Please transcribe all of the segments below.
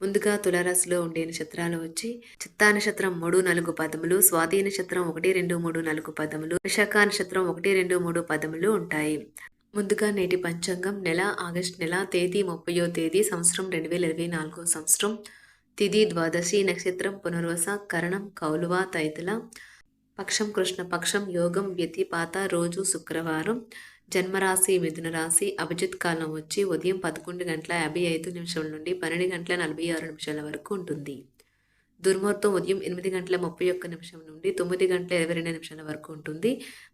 ముందుగా తులారాశిలో ఉండే నక్షత్రాలు వచ్చి చిత్తా నక్షత్రం మూడు నాలుగు పదములు స్వాతి నక్షత్రం ఒకటి రెండు మూడు నాలుగు పదములు విశాఖ నక్షత్రం ఒకటి రెండు మూడు పదములు ఉంటాయి. ముందుగా నేటి పంచాంగం నెల ఆగస్ట్ నెల తేదీ ముప్పయో తేదీ సంవత్సరం రెండు వేల ఇరవై నాలుగో సంవత్సరం. తిది ద్వాదశి నక్షత్రం పునర్వస కరణం కౌలువ తైతుల పక్షం కృష్ణ పక్షం యోగం వ్యతిపాత రోజు శుక్రవారం. జన్మరాశి మిథున రాశి అభిజిత్ కాలం వచ్చి ఉదయం పదకొండు గంటల యాభై ఐదు నిమిషాల నుండి పన్నెండు గంటల నలభై ఆరు నిమిషాల వరకు ఉంటుంది. దుర్ముహూర్తం ఉదయం ఎనిమిది గంటల ముప్పై ఒక్క నిమిషం నుండి తొమ్మిది గంటల ఇరవై రెండు నిమిషాల వరకు ఉంటుంది.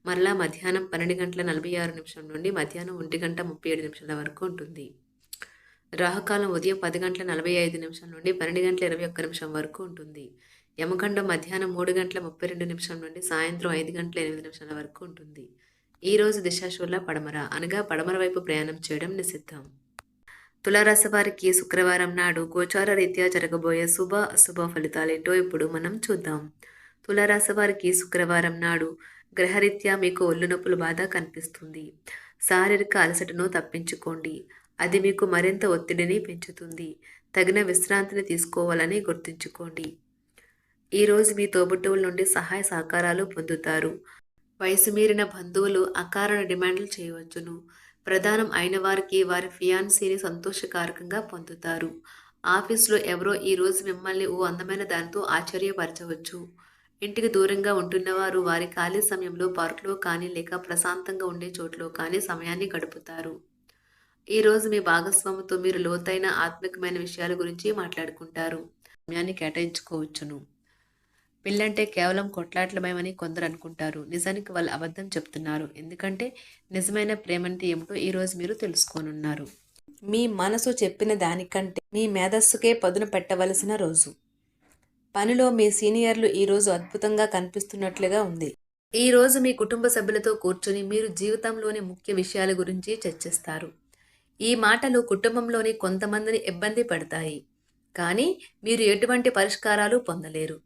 మరలా మధ్యాహ్నం పన్నెండు గంటల నలభై ఆరు నిమిషం నుండి మధ్యాహ్నం ఒంటి గంట ముప్పై ఏడు నిమిషాల వరకు ఉంటుంది. రాహుకాలం ఉదయం పది గంటల నలభై ఐదు నిమిషం నుండి పన్నెండు గంటల ఇరవై ఒక్క నిమిషం వరకు ఉంటుంది. యమఖండం మధ్యాహ్నం మూడు గంటల ముప్పై రెండు నిమిషం నుండి సాయంత్రం ఐదు గంటల ఎనిమిది నిమిషాల వరకు ఉంటుంది. ఈ రోజు దిశాశూల పడమర అనగా పడమర వైపు ప్రయాణం చేయడం నిషిద్ధం. తులారాశి వారికి శుక్రవారం నాడు గోచార రీత్యా జరగబోయే శుభ అశుభ ఫలితాలేంటో ఇప్పుడు మనం చూద్దాం. తులారాశి వారికి శుక్రవారం నాడు గ్రహరీత్యా మీకు ఒళ్ళు నొప్పుల బాధ కనిపిస్తుంది. శారీరక అలసటను తప్పించుకోండి. అది మీకు మరింత ఒత్తిడిని పెంచుతుంది. తగిన విశ్రాంతిని తీసుకోవాలని గుర్తుంచుకోండి. ఈరోజు మీ తోబుట్టువుల నుండి సహాయ సహకారాలు పొందుతారు. వయసు మీరిన బంధువులు అకారణ డిమాండ్లు చేయవచ్చును. ప్రధానం అయిన వారికి వారి ఫియాన్సీని సంతోషకారకంగా పొందుతారు. ఆఫీసులో ఎవరో ఈరోజు మిమ్మల్ని ఓ అందమైన దానితో ఆశ్చర్యపరచవచ్చు. ఇంటికి దూరంగా ఉంటున్నవారు వారి ఖాళీ సమయంలో పార్కులో కానీ లేక ప్రశాంతంగా ఉండే చోట్లో కానీ సమయాన్ని గడుపుతారు. ఈరోజు మీ భాగస్వామితో మీరు లోతైన ఆత్మికమైన విషయాల గురించి మాట్లాడుకుంటారు. సమయాన్ని కేటాయించుకోవచ్చును. పెళ్ళంటే కేవలం కొట్లాట్లమయమని కొందరు అనుకుంటారు నిజానికి వాళ్ళు అబద్ధం చెప్తున్నారు. ఎందుకంటే నిజమైన ప్రేమంటే ఏమిటో ఈరోజు మీరు తెలుసుకోనున్నారు. మీ మనసు చెప్పిన దానికంటే మీ మేధస్సుకే పదును పెట్టవలసిన రోజు. పనిలో మీ సీనియర్లు ఈరోజు అద్భుతంగా కనిపిస్తున్నట్లుగా ఉంది. ఈ రోజు మీ కుటుంబ సభ్యులతో కూర్చొని మీరు జీవితంలోని ముఖ్య విషయాల గురించి చర్చిస్తారు. ఈ మాటలు కుటుంబంలోని కొంతమందిని ఇబ్బంది పడతాయి. కానీ మీరు ఎటువంటి పరిష్కారాలు పొందలేరు.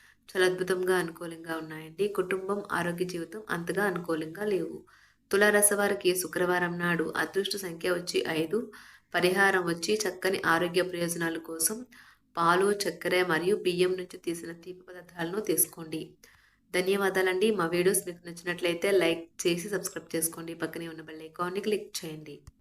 చాలా అద్భుతంగా అనుకూలంగా ఉన్నాయండి. కుటుంబం ఆరోగ్య జీవితం అంతగా అనుకూలంగా లేవు. తులారస వారికి శుక్రవారం నాడు అదృష్ట సంఖ్య వచ్చి ఐదు. పరిహారం వచ్చి చక్కని ఆరోగ్య ప్రయోజనాల కోసం పాలు చక్కెర మరియు బియ్యం నుంచి తీసిన తీపి పదార్థాలను తీసుకోండి. ధన్యవాదాలండి. మా వీడియోస్ మీకు నచ్చినట్లయితే లైక్ చేసి సబ్స్క్రైబ్ చేసుకోండి. పక్కనే ఉన్న బెల్ ఐకాన్ని క్లిక్ చేయండి.